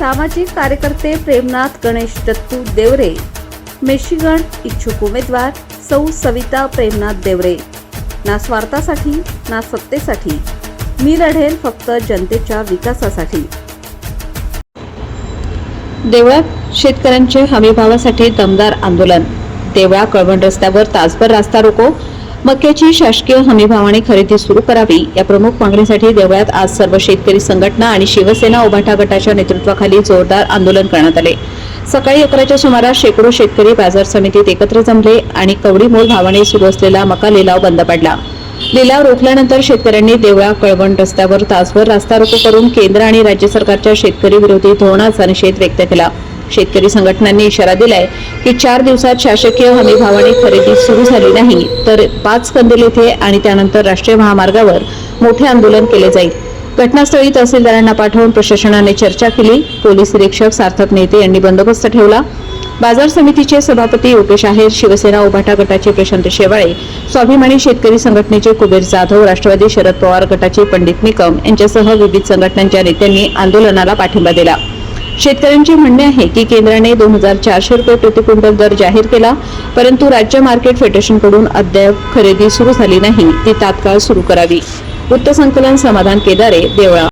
सामाजिक कार्यकर्ते प्रेमनाथ गणेश दत्तू देवरे. मेशिगण इच्छुक उमेदवार सौ सविता प्रेमनाथ देवरे. ना स्वार्थासाठी ना सत्तेसाठी. मी लढेल फक्त जनतेच्या विकासासाठी. देवळात शेतकऱ्यांचे हमीभावासाठी दमदार आंदोलन. देवळा कळवण रस्त्यावर तासभर रास्ता रोको मक्याची शासकीय हमीभावाने खरेदी सुरू करावी. या प्रमुख मागणीसाठी देवळात आज सर्व शेतकरी संघटना आणि शिवसेना उभाटा गटाच्या नेतृत्वाखाली जोरदार आंदोलन करण्यात आले. सकाळी अकराच्या सुमारास शेकडो शेतकरी बाजार समितीत एकत्र जमले आणि कवडी मोल भावाने सुरू असलेला मका लिलाव बंद पडला. लिलाव रोखल्यानंतर शेतकऱ्यांनी देवळा कळवण रस्त्यावर तासभर रास्ता रोको करून केंद्र आणि राज्य सरकारच्या शेतकरी विरोधी धोरणाचा निषेध व्यक्त केला. शेतकरी संघटनांनी इशारा दिलाय की चार दिवसात शासकीय हमी भावाने खरेदी सुरू झाली नाही तर पाच कंदील येथे आणि त्यानंतर राष्ट्रीय महामार्गावर मोठे आंदोलन केले जाईल. घटनास्थळी तहसीलदारांना पाठवून प्रशासनाने चर्चा केली. पोलीस निरीक्षक सार्थक नेते यांनी बंदोबस्त ठेवला. बाजार समितीचे सभापती योगेश आहेर शिवसेना उभाटा गटाचे प्रशांत शेवाळे स्वाभिमानी शेतकरी संघटनेचे कुबेर जाधव राष्ट्रवादी शरद पवार गटाचे पंडित निकम यांच्यासह विविध संघटनांच्या नेत्यांनी आंदोलनाला पाठिंबा दिला. शेतकऱ्यांचे म्हणणे आहे की केंद्राने दोन हजार चारशे रुपये प्रति क्विंटल दर जाहीर केला परंतु राज्य मार्केट फेडरेशनकडून अद्याप खरेदी सुरू झाली नाही. ती तात्काळ सुरू करावी. वृत्तसंकलन समाधान केदारे देवळा.